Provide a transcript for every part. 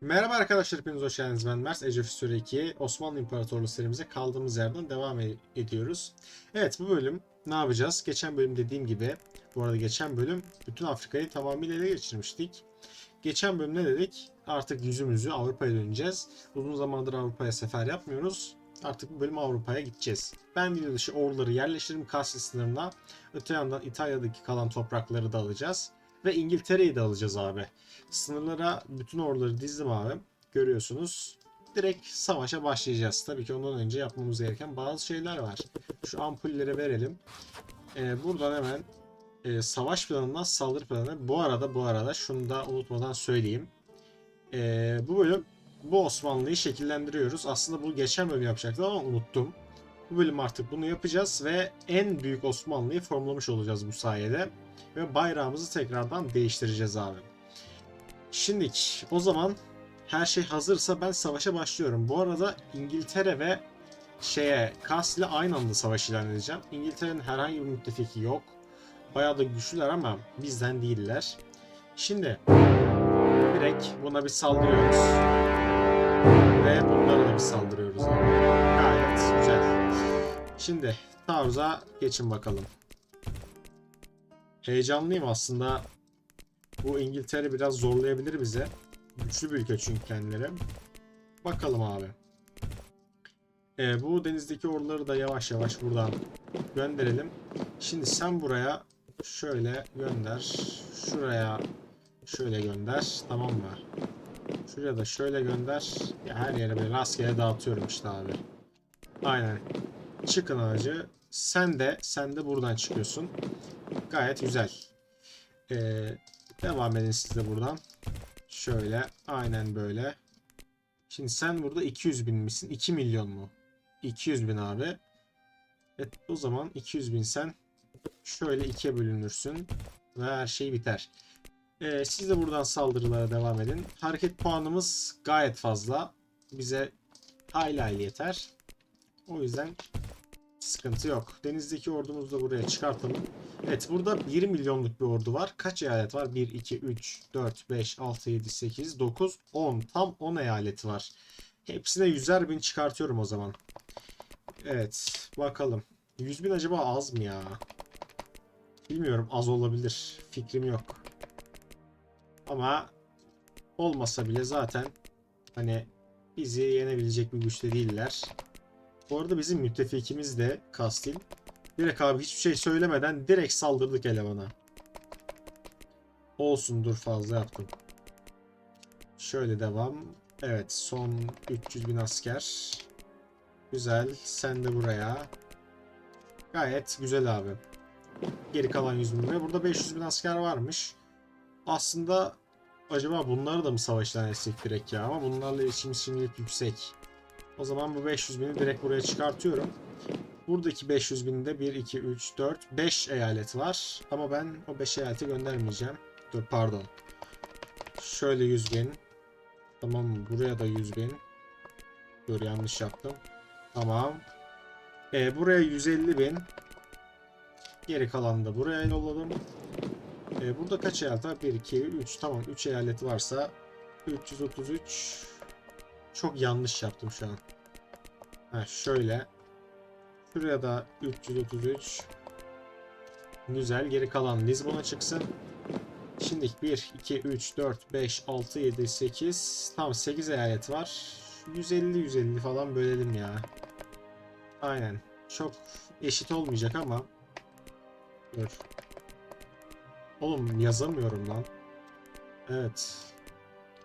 Merhaba arkadaşlar hepiniz hoş geldiniz ben Mers Ece Füsürü 2 Osmanlı İmparatorluğu serimize kaldığımız yerden devam e- ediyoruz. Evet bu bölüm ne yapacağız? Geçen bölüm dediğim gibi bu arada geçen bölüm bütün Afrika'yı tamamıyla ele geçirmiştik. Geçen bölüm ne dedik? Artık yüzümüzü Avrupa'ya döneceğiz. Uzun zamandır Avrupa'ya sefer yapmıyoruz. Artık bu bölüm Avrupa'ya gideceğiz. Ben video dışı orduları yerleştiririm Kastil sınırına. Öte yandan İtalya'daki kalan toprakları da alacağız. Ve İngiltere'yi de alacağız abi. Sınırlara bütün orduları dizdim abi. Görüyorsunuz. Direkt savaşa başlayacağız. Tabii ki ondan önce yapmamız gereken bazı şeyler var. Şu ampulleri verelim. Ee, buradan hemen e, savaş planından saldırı planı. Bu arada bu arada şunu da unutmadan söyleyeyim. Ee, bu bölüm bu Osmanlı'yı şekillendiriyoruz. Aslında bu geçen bölüm yapacaktım ama unuttum. Bu bölüm artık bunu yapacağız ve en büyük Osmanlı'yı formlamış olacağız bu sayede. Ve bayrağımızı tekrardan değiştireceğiz abi. Şimdi o zaman her şey hazırsa ben savaşa başlıyorum. Bu arada İngiltere ve şeye Kas ile aynı anda savaş ilan edeceğim. İngiltere'nin herhangi bir müttefiki yok. Bayağı da güçlüler ama bizden değiller. Şimdi direkt buna bir saldırıyoruz. Ve bunlara da bir saldırıyoruz. Gayet güzel. Şimdi taarruza geçin bakalım. Heyecanlıyım aslında. Bu İngiltere biraz zorlayabilir bize. Güçlü bir ülke çünkü kendileri. Bakalım abi. Ee, bu denizdeki orduları da yavaş yavaş buradan gönderelim. Şimdi sen buraya şöyle gönder. Şuraya şöyle gönder. Tamam mı? Şuraya da şöyle gönder. Ya her yere böyle rastgele dağıtıyorum işte abi. Aynen. Çıkın ağacı. Sen de sen de buradan çıkıyorsun. Gayet güzel. Ee, devam edin siz de buradan. Şöyle aynen böyle. Şimdi sen burada 200 bin misin? 2 milyon mu? 200 bin abi. Evet o zaman 200 bin sen şöyle ikiye bölünürsün ve her şey biter. Ee, siz de buradan saldırılara devam edin. Hareket puanımız gayet fazla. Bize hayli hayli yeter. O yüzden sıkıntı yok. Denizdeki ordumuzu da buraya çıkartalım. Evet burada 1 milyonluk bir ordu var. Kaç eyalet var? 1, 2, 3, 4, 5, 6, 7, 8, 9, 10. Tam 10 eyaleti var. Hepsine 100'er bin çıkartıyorum o zaman. Evet bakalım. 100 bin acaba az mı ya? Bilmiyorum az olabilir. Fikrim yok. Ama olmasa bile zaten hani bizi yenebilecek bir güçte değiller. Bu arada bizim müttefikimiz de Kastil. Direkt abi hiçbir şey söylemeden direkt saldırdık elemana. Olsun dur fazla yaptım. Şöyle devam. Evet son 300 bin asker. Güzel. Sen de buraya. Gayet güzel abi. Geri kalan 100 bin burada 500 bin asker varmış. Aslında acaba bunları da mı savaştan etsek direkt ya ama bunlarla ilişkimiz şimdilik yüksek. O zaman bu 500 bini direkt buraya çıkartıyorum. Buradaki 500 binde 1, 2, 3, 4, 5 eyalet var. Ama ben o 5 eyaleti göndermeyeceğim. Dur pardon. Şöyle 100 bin. Tamam? Buraya da 100 bin. Dur yanlış yaptım. Tamam. E, buraya 150 bin. Geri kalanı da buraya yolladım. E, burada kaç eyalet var? 1, 2, 3. Tamam 3 eyalet varsa 333. Çok yanlış yaptım şu an. Ha şöyle. Şuraya da 333. Güzel. Geri kalan Lizbon'a çıksın. Şimdi 1, 2, 3, 4, 5, 6, 7, 8. Tamam 8 eyalet var. 150-150 falan bölelim ya. Aynen. Çok eşit olmayacak ama. Dur. Oğlum yazamıyorum lan. Evet.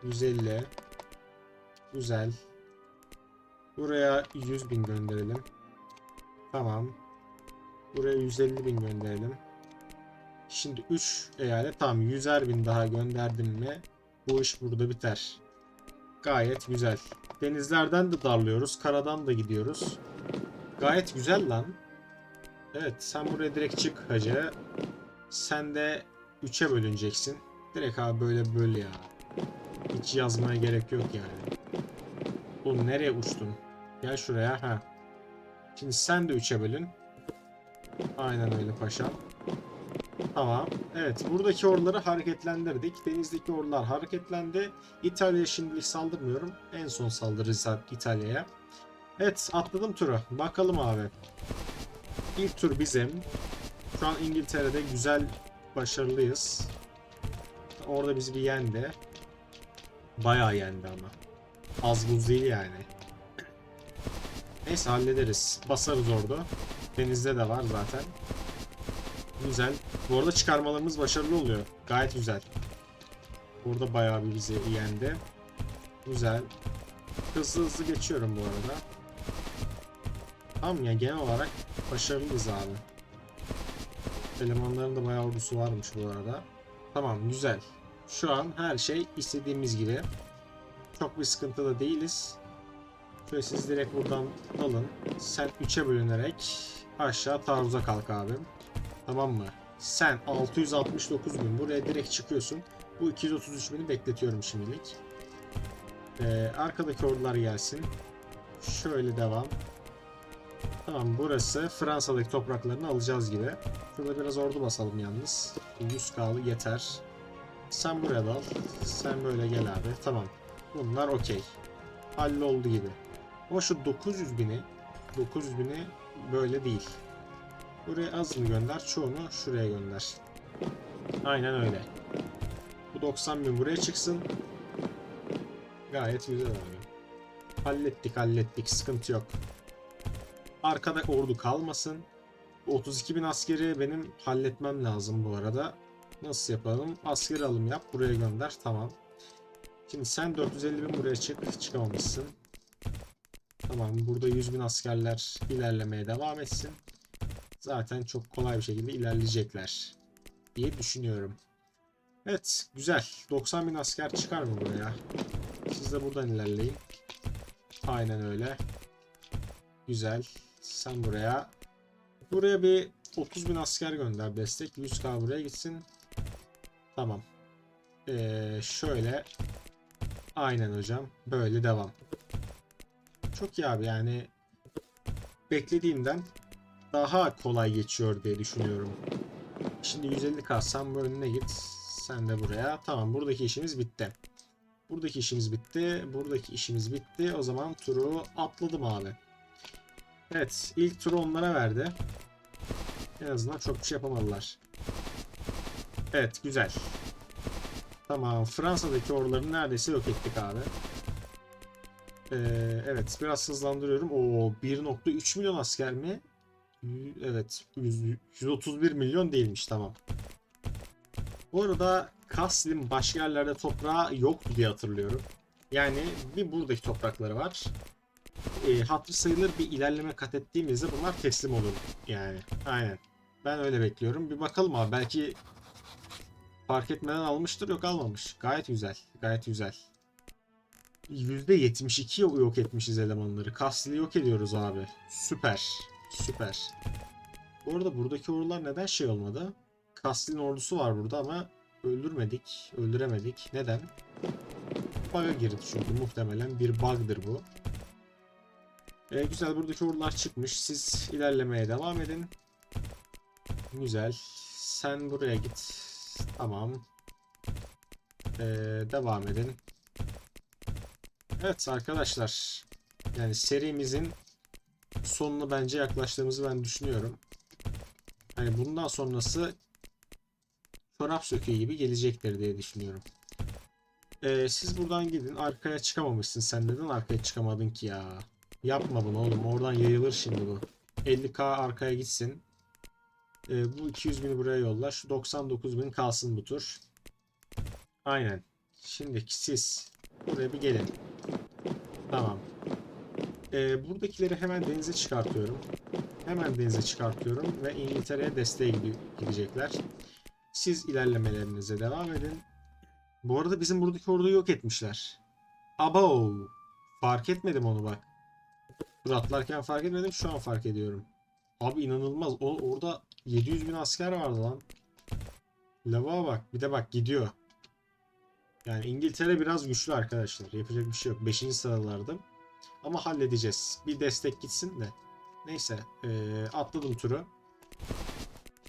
150. Güzel. Buraya 100 bin gönderelim. Tamam. Buraya 150 bin gönderelim. Şimdi 3 eyalet tamam 100'er bin daha gönderdim mi bu iş burada biter. Gayet güzel. Denizlerden de darlıyoruz. Karadan da gidiyoruz. Gayet güzel lan. Evet sen buraya direkt çık hacı. Sen de 3'e bölüneceksin. Direkt abi böyle böl ya. Hiç yazmaya gerek yok yani. Oğlum nereye uçtun? Gel şuraya. ha. Şimdi sen de 3'e bölün. Aynen öyle paşam. Tamam. Evet buradaki orduları hareketlendirdik. Denizdeki ordular hareketlendi. İtalya'ya şimdilik saldırmıyorum. En son saldırırız İtalya'ya. Evet atladım turu. Bakalım abi. İlk tur bizim. Şu an İngiltere'de güzel başarılıyız. Orada bizi bir yendi. Bayağı yendi ama. Az buz değil yani. Neyse hallederiz. Basarız orada. Denizde de var zaten. Güzel. Bu arada çıkarmalarımız başarılı oluyor. Gayet güzel. Burada bayağı bir bizi yendi. Güzel. Hızlı hızlı geçiyorum bu arada. Tamam ya genel olarak başarılıyız abi. Elemanların da bayağı ordusu varmış bu arada. Tamam güzel. Şu an her şey istediğimiz gibi. Çok bir sıkıntı da değiliz. Şöyle siz direkt buradan alın. Sen 3'e bölünerek aşağı taarruza kalk abim. Tamam mı? Sen 669 bin buraya direkt çıkıyorsun. Bu 233 bini bekletiyorum şimdilik. Ee, arkadaki ordular gelsin. Şöyle devam. Tamam burası Fransa'daki topraklarını alacağız gibi. Şurada biraz ordu basalım yalnız. 100 kalı yeter. Sen buraya da al. Sen böyle gel abi. Tamam. Bunlar okey. Halloldu gibi. Ama şu 900 bini 900 bini böyle değil. Buraya azını gönder. Çoğunu şuraya gönder. Aynen öyle. Bu 90 bin buraya çıksın. Gayet güzel abi. Hallettik hallettik. Sıkıntı yok. Arkada ordu kalmasın. Bu 32 bin askeri benim halletmem lazım bu arada. Nasıl yapalım? Askeri alım yap. Buraya gönder. Tamam. Şimdi sen 450 bin buraya çık. Çıkamamışsın. Tamam. Burada 100 bin askerler ilerlemeye devam etsin. Zaten çok kolay bir şekilde ilerleyecekler. Diye düşünüyorum. Evet. Güzel. 90 bin asker çıkar mı buraya? Siz de buradan ilerleyin. Aynen öyle. Güzel. Sen buraya. Buraya bir 30 bin asker gönder destek. 100k buraya gitsin. Tamam. Ee, şöyle. Aynen hocam. Böyle devam. Çok iyi abi yani. Beklediğimden daha kolay geçiyor diye düşünüyorum. Şimdi 150k sen bu önüne git. Sen de buraya. Tamam buradaki işimiz bitti. Buradaki işimiz bitti. Buradaki işimiz bitti. O zaman turu atladım abi. Evet ilk turu onlara verdi. En azından çok bir şey yapamadılar. Evet güzel. Tamam Fransa'daki orduları neredeyse yok ettik abi. Ee, evet biraz hızlandırıyorum. Oo 1.3 milyon asker mi? Evet 100 131 milyon değilmiş tamam. Bu arada Kaslim başka yerlerde toprağı yoktu diye hatırlıyorum. Yani bir buradaki toprakları var. E, hatırı sayılır bir ilerleme kat ettiğimizde bunlar teslim olur. Yani aynen. Ben öyle bekliyorum. Bir bakalım abi belki fark etmeden almıştır yok almamış. Gayet güzel. Gayet güzel. %72 yok etmişiz elemanları. Kasli yok ediyoruz abi. Süper. Süper. Bu arada buradaki ordular neden şey olmadı? Kasli'nin ordusu var burada ama öldürmedik. Öldüremedik. Neden? Bug'a girdi çünkü muhtemelen bir bug'dır bu. Ee, güzel buradaki ordular çıkmış. Siz ilerlemeye devam edin. Güzel. Sen buraya git. Tamam. Ee, devam edin. Evet arkadaşlar. Yani serimizin sonuna bence yaklaştığımızı ben düşünüyorum. Hani bundan sonrası çorap söküğü gibi gelecektir diye düşünüyorum. Ee, siz buradan gidin. Arkaya çıkamamışsın. Sen neden arkaya çıkamadın ki ya? Yapma bunu oğlum. Oradan yayılır şimdi bu. 50k arkaya gitsin. Ee, bu 200 bini buraya yolla. Şu 99 bin kalsın bu tur. Aynen. Şimdi siz buraya bir gelin. Tamam. Ee, buradakileri hemen denize çıkartıyorum. Hemen denize çıkartıyorum ve İngiltere'ye desteğe gidecekler. Siz ilerlemelerinize devam edin. Bu arada bizim buradaki orduyu yok etmişler. Abo. Fark etmedim onu bak. Dur atlarken fark etmedim şu an fark ediyorum. Abi inanılmaz. O, orada 700 bin asker vardı lan. Lava bak. Bir de bak gidiyor. Yani İngiltere biraz güçlü arkadaşlar. Yapacak bir şey yok. 5. sıralarda. Ama halledeceğiz. Bir destek gitsin de. Neyse. eee, atladım turu.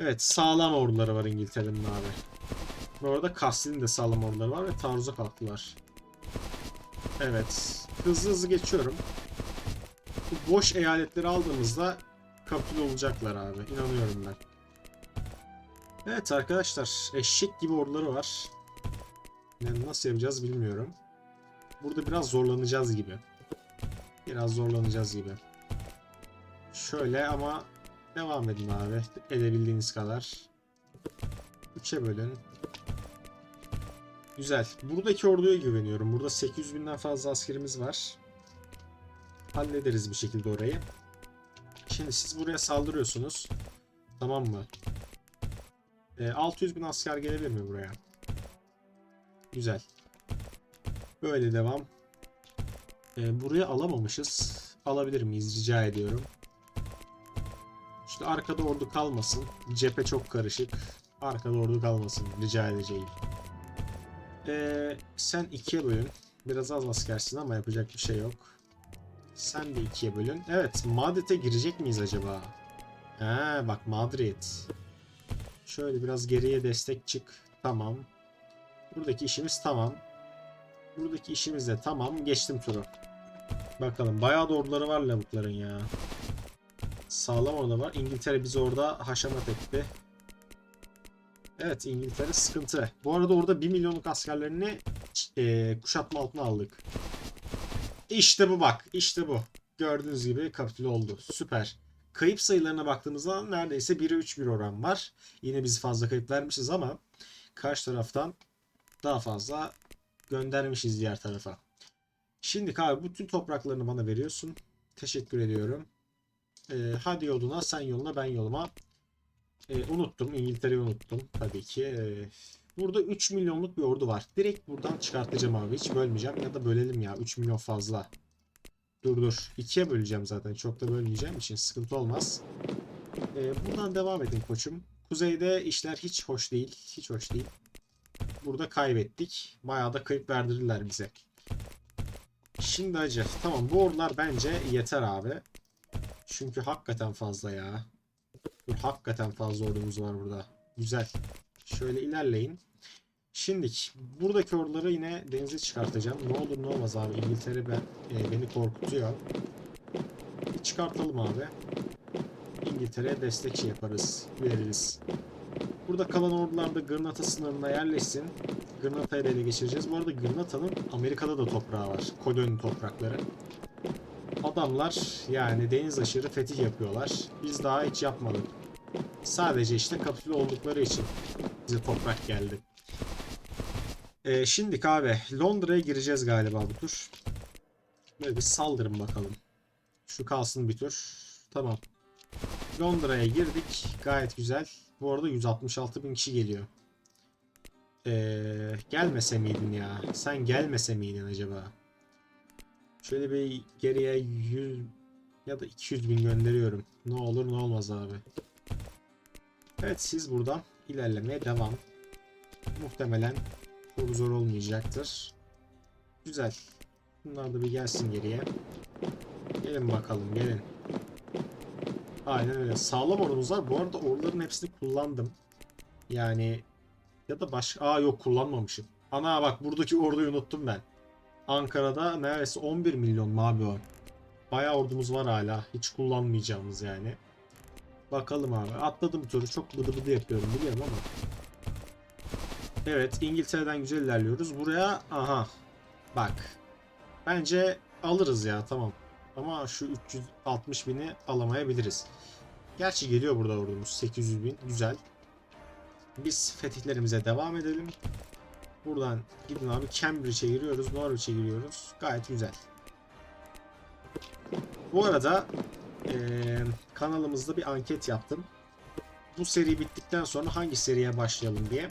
Evet sağlam orduları var İngiltere'nin abi. Bu arada Kastil'in de sağlam orduları var ve taarruza kalktılar. Evet. Hızlı hızlı geçiyorum. Bu boş eyaletleri aldığımızda kapitül olacaklar abi. İnanıyorum ben. Evet arkadaşlar. Eşek gibi orduları var. Yani nasıl yapacağız bilmiyorum. Burada biraz zorlanacağız gibi. Biraz zorlanacağız gibi. Şöyle ama devam edin abi. Edebildiğiniz kadar. 3'e bölün. Güzel. Buradaki orduya güveniyorum. Burada 800 binden fazla askerimiz var. Hallederiz bir şekilde orayı. Şimdi siz buraya saldırıyorsunuz. Tamam mı? E, 600 bin asker gelebilir mi buraya? Güzel. Böyle devam. E, buraya alamamışız. Alabilir miyiz? Rica ediyorum. İşte arkada ordu kalmasın. Cephe çok karışık. Arkada ordu kalmasın. Rica edeceğim. Ee, sen ikiye bölün. Biraz az askersin ama yapacak bir şey yok. Sen de ikiye bölün. Evet, Madrid'e girecek miyiz acaba? Ha, bak Madrid. Şöyle biraz geriye destek çık. Tamam. Buradaki işimiz tamam. Buradaki işimiz de tamam. Geçtim turu. Bakalım. Bayağı da orduları var lavukların ya. Sağlam orada var. İngiltere bizi orada haşamat etti. Evet İngiltere sıkıntı. Bu arada orada 1 milyonluk askerlerini e, kuşatma altına aldık. İşte bu bak. işte bu. Gördüğünüz gibi kapitül oldu. Süper. Kayıp sayılarına baktığımızda neredeyse 1'e 3 bir oran var. Yine biz fazla kayıp vermişiz ama karşı taraftan daha fazla göndermişiz diğer tarafa. Şimdi abi bütün topraklarını bana veriyorsun. Teşekkür ediyorum. Ee, hadi yoluna, sen yoluna, ben yoluma. Ee, unuttum. İngiltere'yi unuttum tabii ki. Ee, burada 3 milyonluk bir ordu var. Direkt buradan çıkartacağım abi. Hiç bölmeyeceğim. Ya da bölelim ya. 3 milyon fazla. Dur dur. 2'ye böleceğim zaten. Çok da bölmeyeceğim için sıkıntı olmaz. Ee, buradan devam edin koçum. Kuzeyde işler hiç hoş değil. Hiç hoş değil. Burada kaybettik. Bayağı da kayıp verdirirler bize. Şimdi acı. Tamam bu ordular bence yeter abi. Çünkü hakikaten fazla ya. Dur, hakikaten fazla ordumuz var burada. Güzel. Şöyle ilerleyin. Şimdi buradaki orduları yine denize çıkartacağım. Ne olur ne olmaz abi. İngiltere ben, e, beni korkutuyor. Çıkartalım abi. İngiltere'ye destek şey yaparız. Veririz. Burada kalan ordular da Gırnata sınırına yerleşsin. Gırnata'yı da ele geçireceğiz. Bu arada Gırnata'nın Amerika'da da toprağı var. Koloni toprakları. Adamlar yani deniz aşırı fetih yapıyorlar. Biz daha hiç yapmadık. Sadece işte kapitül oldukları için bize toprak geldi. Ee, şimdi abi Londra'ya gireceğiz galiba bu tur. Böyle bir saldırın bakalım. Şu kalsın bir tur. Tamam. Londra'ya girdik. Gayet güzel. Bu arada 166 bin kişi geliyor. Ee, gelmese miydin ya? Sen gelmese miydin acaba? Şöyle bir geriye 100 ya da 200 bin gönderiyorum. Ne olur ne olmaz abi. Evet siz buradan ilerlemeye devam. Muhtemelen çok zor olmayacaktır. Güzel. Bunlar da bir gelsin geriye. Gelin bakalım gelin. Aynen öyle. Sağlam ordumuz var. Bu arada orduların hepsini kullandım. Yani ya da başka... Aa yok kullanmamışım. Ana bak buradaki orduyu unuttum ben. Ankara'da neredeyse 11 milyon mu abi o? Bayağı ordumuz var hala. Hiç kullanmayacağımız yani. Bakalım abi. Atladım turu. Çok bıdı bıdı yapıyorum biliyorum ama. Evet İngiltere'den güzel ilerliyoruz. Buraya aha. Bak. Bence alırız ya tamam. Ama şu 360 bini alamayabiliriz. Gerçi geliyor burada ordumuz. 800 bin. Güzel. Biz fetihlerimize devam edelim. Buradan gidin abi Cambridge'e giriyoruz. Norwich'e giriyoruz. Gayet güzel. Bu arada eee, kanalımızda bir anket yaptım. Bu seri bittikten sonra hangi seriye başlayalım diye.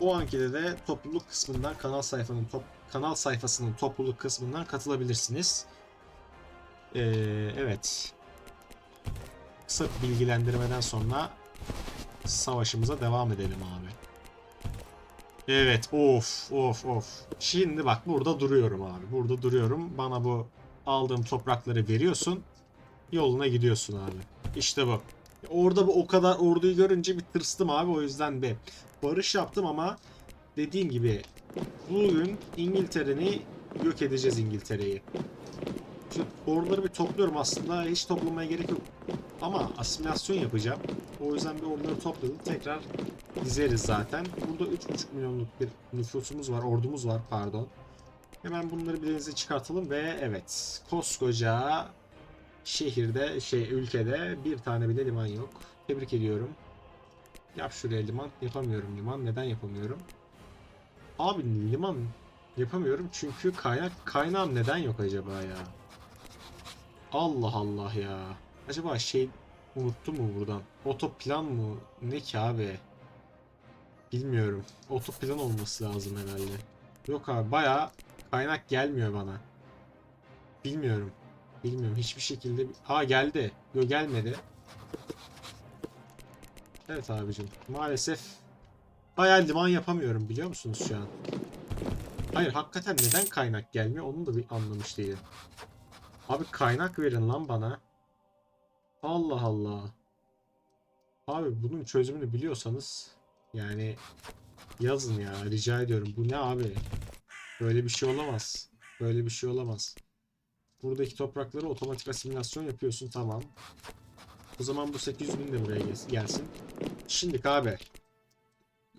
O ankete de topluluk kısmından kanal sayfanın top, kanal sayfasının topluluk kısmından katılabilirsiniz. Ee, evet. Kısa bilgilendirmeden sonra savaşımıza devam edelim abi. Evet of of of. Şimdi bak burada duruyorum abi. Burada duruyorum. Bana bu aldığım toprakları veriyorsun. Yoluna gidiyorsun abi. İşte bu. Orada bu o kadar orduyu görünce bir tırstım abi o yüzden bir barış yaptım ama dediğim gibi bugün İngiltere'ni yok edeceğiz İngiltere'yi. Şu orduları bir topluyorum aslında hiç toplamaya gerek yok. Ama asimilasyon yapacağım. O yüzden bir orduları topladım. Tekrar dizeriz zaten. Burada 3,5 milyonluk bir nüfusumuz var, ordumuz var pardon. Hemen bunları bir denize çıkartalım ve evet koskoca şehirde şey ülkede bir tane bile liman yok. Tebrik ediyorum. Yap şuraya liman. Yapamıyorum liman. Neden yapamıyorum? Abi liman yapamıyorum çünkü kaynak kaynağım neden yok acaba ya? Allah Allah ya. Acaba şey unuttum mu buradan? Otoplan mı? Ne ki abi? Bilmiyorum. Otoplan olması lazım herhalde. Yok abi baya kaynak gelmiyor bana. Bilmiyorum. Bilmiyorum hiçbir şekilde. Ha geldi. Yok gelmedi. Evet abicim. Maalesef bayağı liman yapamıyorum biliyor musunuz şu an? Hayır hakikaten neden kaynak gelmiyor onu da bir anlamış değilim. Abi kaynak verin lan bana. Allah Allah. Abi bunun çözümünü biliyorsanız yani yazın ya rica ediyorum. Bu ne abi? Böyle bir şey olamaz. Böyle bir şey olamaz. Buradaki toprakları otomatik asimilasyon yapıyorsun tamam. O zaman bu 800 bin de buraya gel- gelsin. Şimdi abi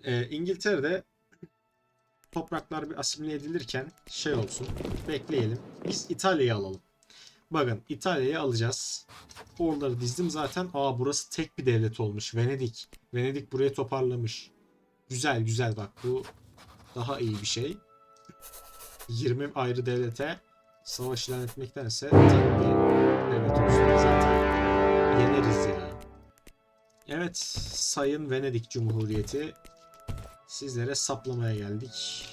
e, İngiltere'de topraklar bir asimile edilirken şey olsun bekleyelim. Biz İtalya'yı alalım. Bakın İtalya'yı alacağız. Oraları dizdim zaten. Aa burası tek bir devlet olmuş. Venedik. Venedik burayı toparlamış. Güzel güzel bak bu daha iyi bir şey. 20 ayrı devlete savaş ilan etmektense tek bir devlet olsun. Zaten yeneriz ya. Evet Sayın Venedik Cumhuriyeti sizlere saplamaya geldik.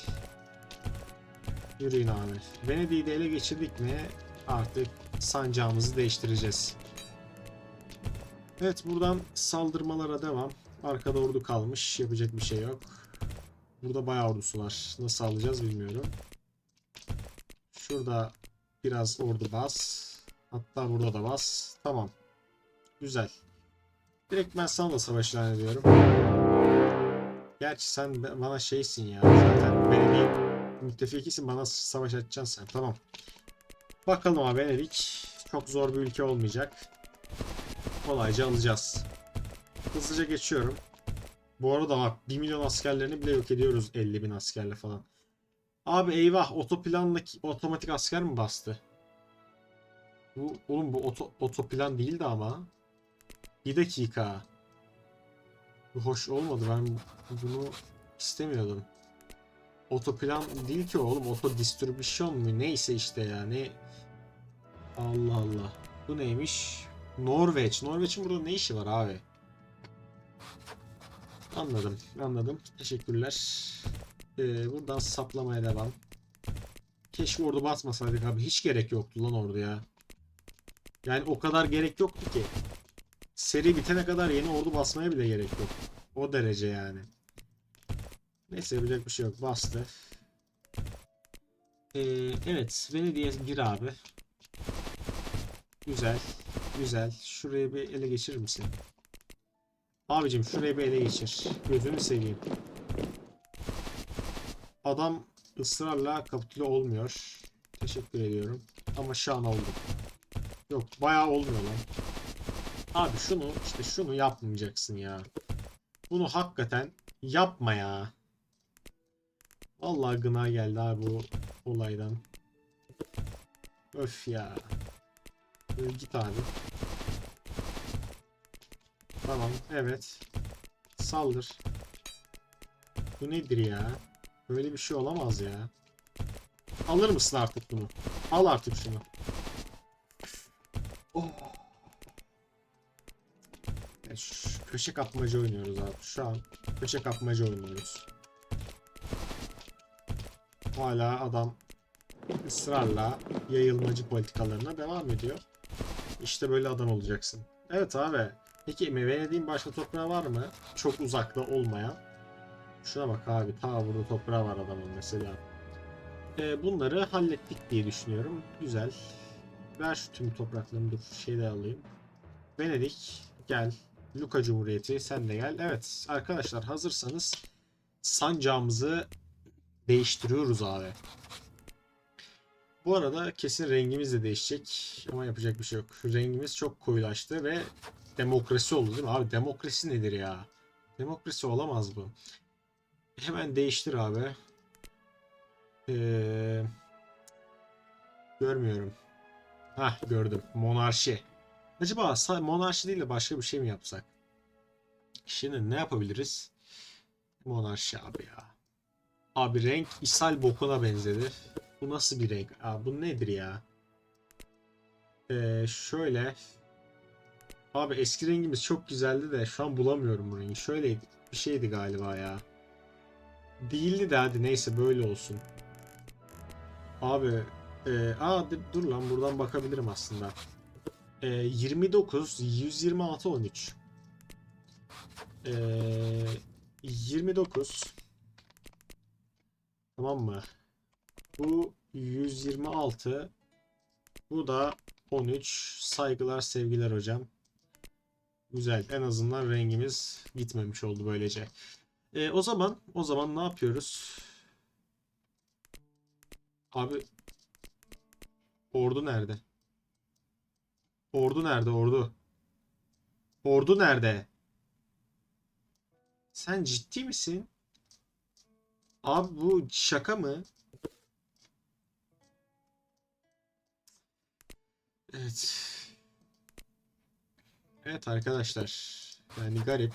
Yürüyün abi. Venedik'i de ele geçirdik mi artık sancağımızı değiştireceğiz. Evet buradan saldırmalara devam. Arkada ordu kalmış. Yapacak bir şey yok. Burada bayağı ordusu var. Nasıl alacağız bilmiyorum. Şurada biraz ordu bas. Hatta burada da bas. Tamam. Güzel. Direkt ben sana da savaş ilan ediyorum. Gerçi sen bana şeysin ya. Zaten Venedik müttefikisin bana savaş açacaksın sen. Tamam. Bakalım abi Venedik. Çok zor bir ülke olmayacak. Kolayca alacağız. Hızlıca geçiyorum. Bu arada bak 1 milyon askerlerini bile yok ediyoruz 50 bin askerle falan. Abi eyvah otoplanla otomatik asker mi bastı? Bu oğlum bu oto, otoplan değildi ama. Bir dakika. Bu hoş olmadı. Ben bunu istemiyordum. Otoplan değil ki oğlum. Oto distribüsyon mu? Neyse işte yani. Allah Allah. Bu neymiş? Norveç. Norveç'in burada ne işi var abi? Anladım. Anladım. Teşekkürler. Ee, buradan saplamaya devam. Keşke ordu basmasaydık abi. Hiç gerek yoktu lan orduya. Yani o kadar gerek yoktu ki. Seri bitene kadar yeni ordu basmaya bile gerek yok. O derece yani. Neyse yapacak bir şey yok. Bastı. Ee, evet. Venedik'e gir abi. Güzel. Güzel. Şurayı bir ele geçirir misin? Abicim şurayı bir ele geçir. Gözünü seveyim. Adam ısrarla kapitüle olmuyor. Teşekkür ediyorum. Ama şu an oldu. Yok bayağı olmuyor lan. Abi şunu işte şunu yapmayacaksın ya. Bunu hakikaten yapma ya. Vallahi gına geldi abi bu olaydan. Öf ya. Böyle git abi. Tamam evet. Saldır. Bu nedir ya? Böyle bir şey olamaz ya. Alır mısın artık bunu? Al artık şunu. Oh. Şu köşe kapmaca oynuyoruz abi. Şu an köşe kapmaca oynuyoruz. Hala adam ısrarla yayılmacı politikalarına devam ediyor. İşte böyle adam olacaksın. Evet abi. Peki Venedik'in başka toprağı var mı? Çok uzakta olmayan. Şuna bak abi. Ta burada toprağı var adamın mesela. Ee, bunları hallettik diye düşünüyorum. Güzel. Ver şu tüm topraklarını dur. Şey alayım. Venedik gel. Luka Cumhuriyeti sen de gel. Evet arkadaşlar hazırsanız sancağımızı değiştiriyoruz abi. Bu arada kesin rengimiz de değişecek ama yapacak bir şey yok. Rengimiz çok koyulaştı ve demokrasi oldu değil mi? Abi demokrasi nedir ya? Demokrasi olamaz bu. Hemen değiştir abi. Ee, görmüyorum. Hah gördüm. Monarşi. Acaba monarşi değil de başka bir şey mi yapsak? Şimdi ne yapabiliriz? Monarşi abi ya. Abi renk ishal bokuna benzedi. Bu nasıl bir renk? Abi bu nedir ya? Ee, şöyle. Abi eski rengimiz çok güzeldi de şu an bulamıyorum bu rengi. Şöyle bir şeydi galiba ya. Değildi de hadi neyse böyle olsun. Abi e, aa dur- lan buradan bakabilirim aslında. E, 29 126 13. E, 29 Tamam mı? Bu 126 bu da 13. Saygılar sevgiler hocam. Güzel. En azından rengimiz gitmemiş oldu böylece. E, o zaman o zaman ne yapıyoruz? Abi Ordu nerede? Ordu nerede? Ordu. Ordu nerede? Sen ciddi misin? Abi bu şaka mı? Evet. Evet arkadaşlar. Yani garip.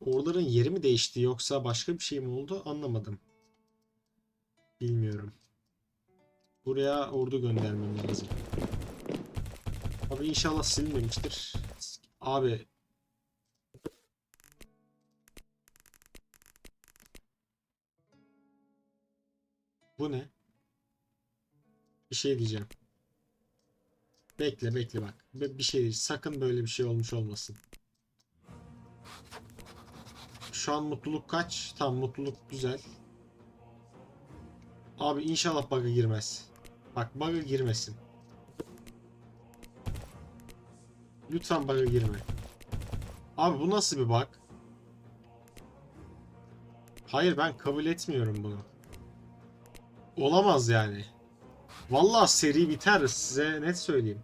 Orduların yeri mi değişti yoksa başka bir şey mi oldu anlamadım. Bilmiyorum. Buraya ordu göndermem lazım. Abi inşallah silinmemiştir. Abi. Bu ne? Bir şey diyeceğim. Bekle bekle bak. Bir şey değil. Sakın böyle bir şey olmuş olmasın. Şu an mutluluk kaç? Tam mutluluk güzel. Abi inşallah bug'a girmez. Bak bug'a girmesin. Lütfen bug'a girme. Abi bu nasıl bir bug? Hayır ben kabul etmiyorum bunu. Olamaz yani. Vallahi seri biter size net söyleyeyim.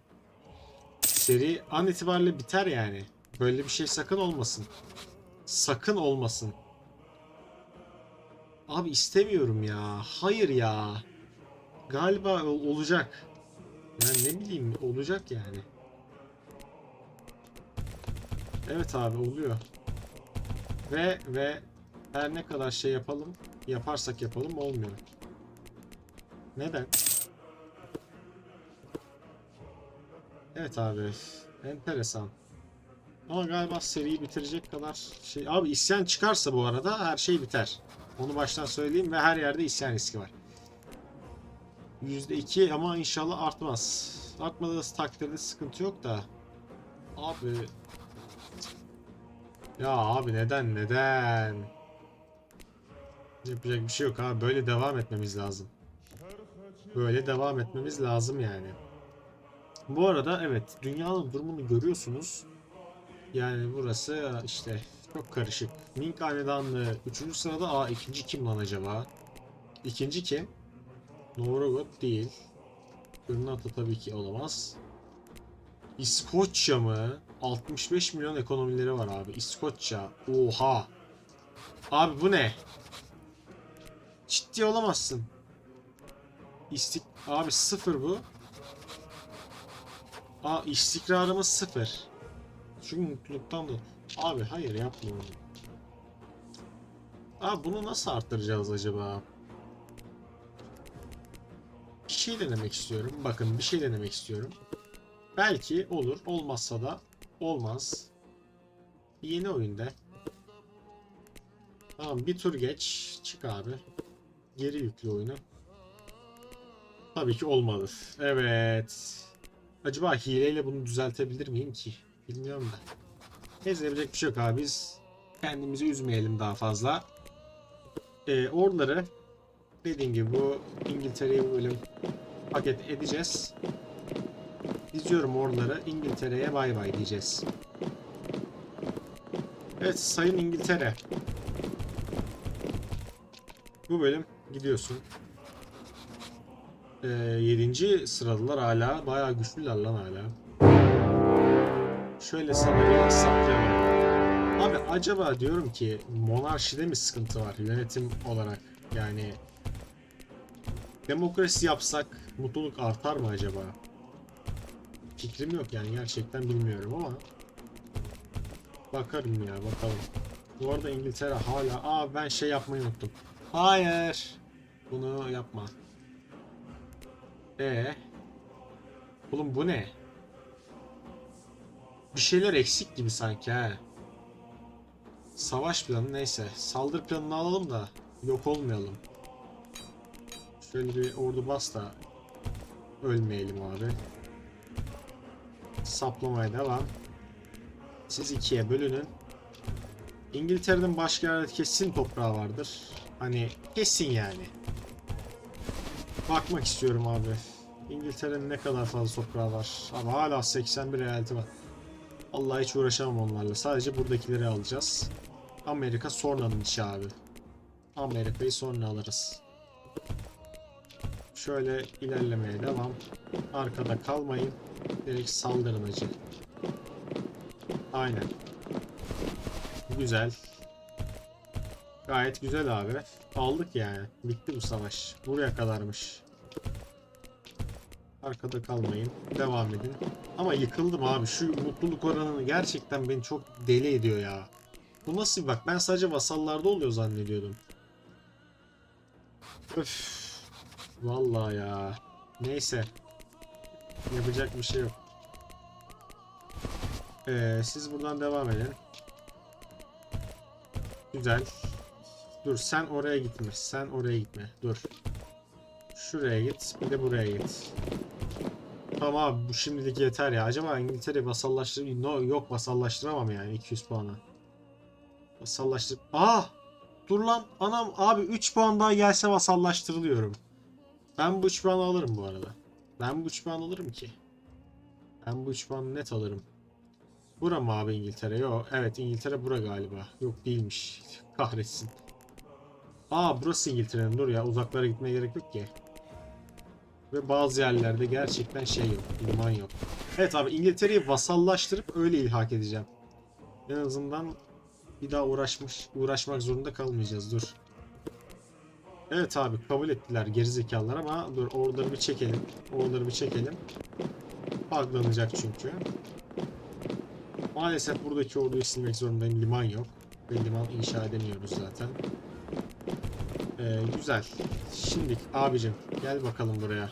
Seri an itibariyle biter yani. Böyle bir şey sakın olmasın. Sakın olmasın. Abi istemiyorum ya. Hayır ya. Galiba ol- olacak. Yani ne bileyim olacak yani. Evet abi oluyor. Ve ve her ne kadar şey yapalım, yaparsak yapalım olmuyor. Neden? Evet abi. Enteresan. Ama galiba seriyi bitirecek kadar şey. Abi isyan çıkarsa bu arada her şey biter. Onu baştan söyleyeyim ve her yerde isyan riski var. %2 ama inşallah artmaz. Artmadığı takdirde sıkıntı yok da. Abi. Ya abi neden neden? Yapacak bir şey yok abi. Böyle devam etmemiz lazım. Böyle devam etmemiz lazım yani. Bu arada evet dünyanın durumunu görüyorsunuz. Yani burası işte çok karışık. Ming Hanedanlığı 3. sırada. Aa ikinci kim lan acaba? İkinci kim? Novgorod değil. Granada tabii ki olamaz. İskoçya mı? 65 milyon ekonomileri var abi. İskoçya. Oha. Abi bu ne? Ciddi olamazsın. İstik abi sıfır bu. Aa istikrarımız sıfır. Çünkü mutluluktan da... Abi hayır yapma onu. Abi bunu nasıl arttıracağız acaba? Bir şey denemek istiyorum. Bakın bir şey denemek istiyorum. Belki olur. Olmazsa da olmaz. Yeni oyunda. Tamam bir tur geç. Çık abi. Geri yükle oyunu. Tabii ki olmadı. Evet. Acaba hileyle bunu düzeltebilir miyim ki? Bilmiyorum da. Neyse yapacak bir şey yok abi. Biz kendimizi üzmeyelim daha fazla. Ee, oraları dediğim gibi bu İngiltere'ye böyle paket edeceğiz. Diziyorum oraları İngiltere'ye bay bay diyeceğiz. Evet Sayın İngiltere. Bu bölüm gidiyorsun. Ee, 7. sıradalar hala. Bayağı güçlüler lan hala. Şöyle sana bir saplayalım. Abi acaba diyorum ki monarşide mi sıkıntı var yönetim olarak? Yani demokrasi yapsak mutluluk artar mı acaba? Fikrim yok yani gerçekten bilmiyorum ama bakarım ya bakalım. Bu arada İngiltere hala aa ben şey yapmayı unuttum. Hayır. Bunu yapma. E Oğlum bu ne? Bir şeyler eksik gibi sanki ha. Savaş planı neyse. Saldırı planını alalım da yok olmayalım. Şöyle bir ordu bas da ölmeyelim abi. Saplamaya devam. Siz ikiye bölünün. İngiltere'nin başka yerde kesin toprağı vardır. Hani kesin yani. Bakmak istiyorum abi. İngiltere'nin ne kadar fazla toprağı var. Ama hala 81 eyaleti var. Allah hiç uğraşamam onlarla. Sadece buradakileri alacağız. Amerika sonranın işi abi. Amerika'yı sonra alırız. Şöyle ilerlemeye devam. Arkada kalmayın. Direkt saldırın acı. Aynen. Güzel. Gayet güzel abi. Aldık yani. Bitti bu savaş. Buraya kadarmış. Arkada kalmayın. Devam edin. Ama yıkıldım abi. Şu mutluluk oranını gerçekten beni çok deli ediyor ya. Bu nasıl bak ben sadece vasallarda oluyor zannediyordum. Öf. Vallahi ya. Neyse. Yapacak bir şey yok. Ee, siz buradan devam edin. Güzel. Dur sen oraya gitme. Sen oraya gitme. Dur. Şuraya git. Bir de buraya git. Tamam abi bu şimdilik yeter ya. Acaba İngiltere vasallaştır... No, yok vasallaştıramam yani 200 puana. Vasallaştır... Aa! Dur lan anam abi 3 puan daha gelse vasallaştırılıyorum. Ben bu 3 puanı alırım bu arada. Ben bu 3 puan alırım ki. Ben bu 3 puanı net alırım. Bura mı abi İngiltere? Yok. Evet İngiltere bura galiba. Yok değilmiş. Kahretsin. Aa burası İngiltere'nin. Dur ya uzaklara gitmeye gerek yok ki. Ve bazı yerlerde gerçekten şey yok. Liman yok. Evet abi İngiltere'yi vasallaştırıp öyle ilhak edeceğim. En azından bir daha uğraşmış uğraşmak zorunda kalmayacağız. Dur. Evet abi kabul ettiler gerizekalılar ama dur oraları bir çekelim. Oraları bir çekelim. Buglanacak çünkü. Maalesef buradaki orduyu silmek zorundayım. Liman yok. Ve liman inşa edemiyoruz zaten. Ee, güzel. Şimdi abicim gel bakalım buraya.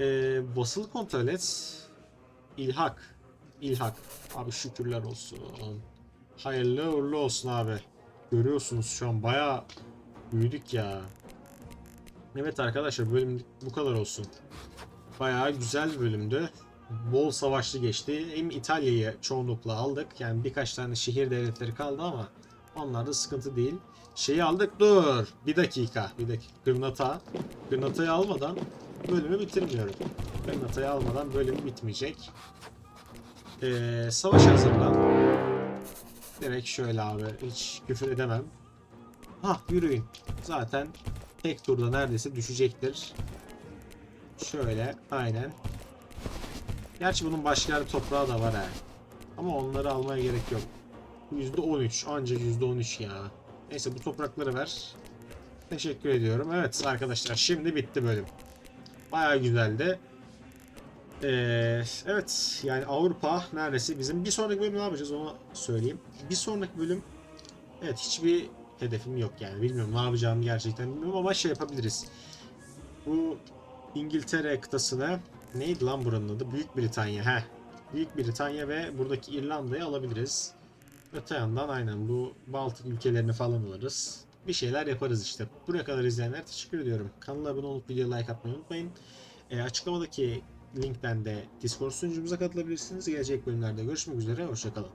Ee, basılı kontrol et. İlhak. İlhak. Abi şükürler olsun. Hayırlı uğurlu olsun abi. Görüyorsunuz şu an bayağı büyüdük ya. Evet arkadaşlar bölüm bu kadar olsun. Bayağı güzel bir bölümdü. Bol savaşlı geçti. Hem İtalya'yı çoğunlukla aldık. Yani birkaç tane şehir devletleri kaldı ama onlar da sıkıntı değil. Şeyi aldık. Dur. Bir dakika. Bir dakika. Gırnata. Gırnatayı almadan bölümü bitirmiyorum. Gırnatayı almadan bölüm bitmeyecek. Ee, savaş hazırlan. Direkt şöyle abi. Hiç küfür edemem. Hah yürüyün. Zaten tek turda neredeyse düşecektir. Şöyle. Aynen. Gerçi bunun başka yerde toprağı da var ha. Ama onları almaya gerek yok. %13 ancak %13 ya. Neyse bu toprakları ver. Teşekkür ediyorum. Evet arkadaşlar şimdi bitti bölüm. Baya güzeldi. Ee, evet yani Avrupa neredeyse bizim bir sonraki bölüm ne yapacağız onu söyleyeyim. Bir sonraki bölüm evet hiçbir hedefim yok yani bilmiyorum ne yapacağımı gerçekten bilmiyorum ama şey yapabiliriz. Bu İngiltere kıtasını neydi lan buranın adı? Büyük Britanya. Heh. Büyük Britanya ve buradaki İrlanda'yı alabiliriz. Öte yandan aynen bu Baltık ülkelerini falan alırız. Bir şeyler yaparız işte. Buraya kadar izleyenler teşekkür ediyorum. Kanala abone olup videoya like atmayı unutmayın. E, açıklamadaki linkten de Discord sunucumuza katılabilirsiniz. Gelecek bölümlerde görüşmek üzere. Hoşçakalın.